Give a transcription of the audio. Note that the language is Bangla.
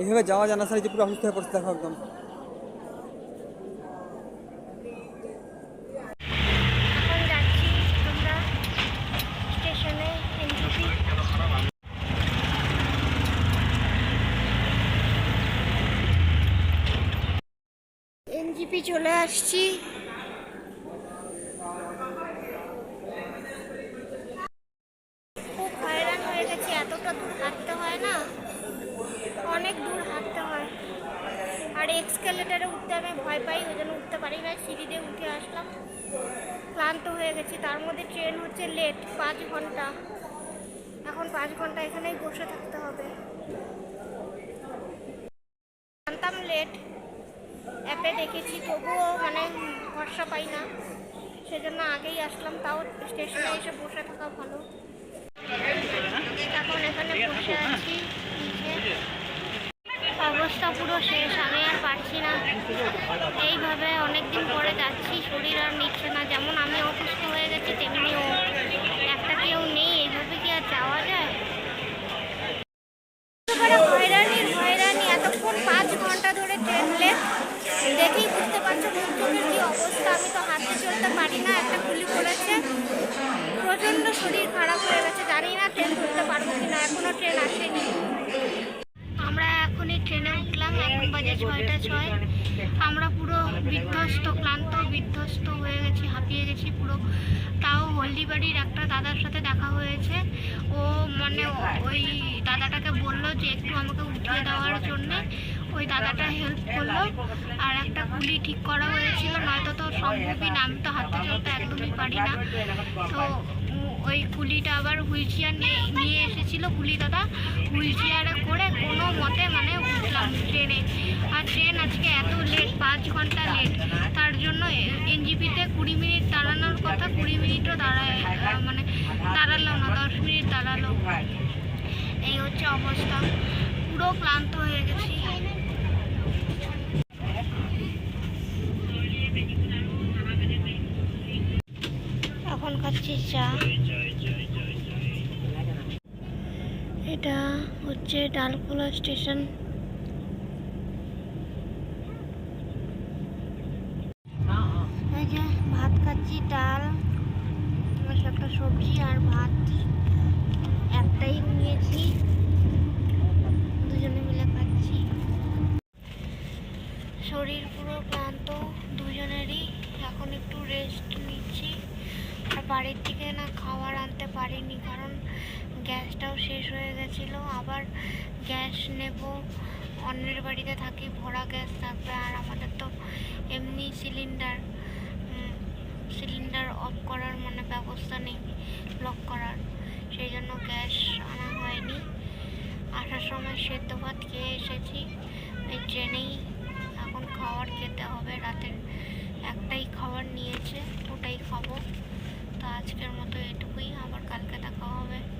এইভাবে যাওয়া জানা সারি যে পুরো অসুস্থ হয়ে পড়ছে দেখো একদম। চলে আসছি খুব হয়রান হয়ে গেছি এতটা দূর হাঁটতে হয় না অনেক দূর হাঁটতে হয় আর এক্সকেলেটারে উঠতে আমি ভয় পাই, ওই জন্য উঠতে পারি না সিঁড়ি দিয়ে উঠে আসলাম। ক্লান্ত হয়ে গেছি। তার মধ্যে ট্রেন হচ্ছে লেট পাঁচ ঘণ্টা। এখন পাঁচ ঘণ্টা এখানেই বসে থাকতে হবে। জানতাম লেট অ্যাপে দেখেছি, তবুও মানে ভরসা পাই না। সেজন্য আগেই আসলাম, তাও স্টেশনে এসে বসে থাকা ভালো। এখন এখানে বসে আছি অবস্থা পুরো শেষ, আমি আর পারছি না। এইভাবে অনেকদিন পরে যাচ্ছি, শরীর আর নিচ্ছে না। যেমন আমি অসুস্থ হয়ে গেছি, তেমনি ও। একটা কেউ নেই এইভাবে কি আর যাওয়া যায়? হয়রানির পাঁচ ঘণ্টা ধরে ট্রেন দেখেই বুঝতে পারছ মুখের কি অবস্থা, আমি তো হাতে চলতে পারি না, একটা গুলি পড়েছে এখনই ট্রেনে উঠলাম, এখন বাজে ছয়টা ছয়। আমরা পুরো বিধ্বস্ত, ক্লান্ত, বিধ্বস্ত হয়ে গেছি, হাঁপিয়ে গেছি পুরো। তাও হলদিবাড়ির একটা দাদার সাথে দেখা হয়েছে। ও মানে ওই দাদাটাকে বলল যে একটু আমাকে উঠিয়ে দেওয়ার জন্যে। ওই দাদাটা হেল্প করল। আর একটা কুলি ঠিক করা হয়েছিল, নয়তো তো সম্ভবই না, আমি তো হাতে চলতে একদমই পারি না। তো ওই কুলিটা আবার হুইল চেয়ার নিয়ে এসেছিল কুলি দাদা। হুইল চেয়ারে করে কোনো মতে মানে উঠলাম ট্রেনে। আর ট্রেন আজকে এত লেট পাঁচ ঘণ্টা লেট তার জন্য এনজিপিতে কুড়ি মিনিট দাঁড়ানোর কথা, কুড়ি মিনিটও দাঁড়ায় মানে দাঁড়াল না, দশ মিনিট দাঁড়াল। এই হচ্ছে অবস্থা। পুরো ক্লান্ত হয়ে গেছি। এখন খাচ্ছি চা? এটা হচ্ছে ডালকোলা স্টেশন। এই যে ভাত খাচ্ছি, ডাল একটা সবজি আর ভাত। একটাই নিয়েছি দুজনে মিলে খাচ্ছি শরীর পুরো ক্লান্ত, দুজনেরই এখন একটু রেস্ট নিচ্ছি। আর বাড়ির থেকে না খাবার আনতে পারিনি, কারণ গ্যাসটাও শেষ হয়ে গেছিল। আবার গ্যাস নেব, অন্যের বাড়িতে থাকি, ভরা গ্যাস থাকবে, আর আমাদের তো এমনি সিলিন্ডার সিলিন্ডার অফ করার মানে ব্যবস্থা নেই লক করার। সেই জন্য গ্যাস আনা হয়নি। আসার সময় সেদ্ধ ভাত খেয়ে এসেছি। এই ট্রেনেই খাবার খেতে হবে। রাতের একটাই খাবার নিয়েছে, ওটাই খাব। তো আজকের মতো এটুকুই। আবার কালকে দেখা হবে।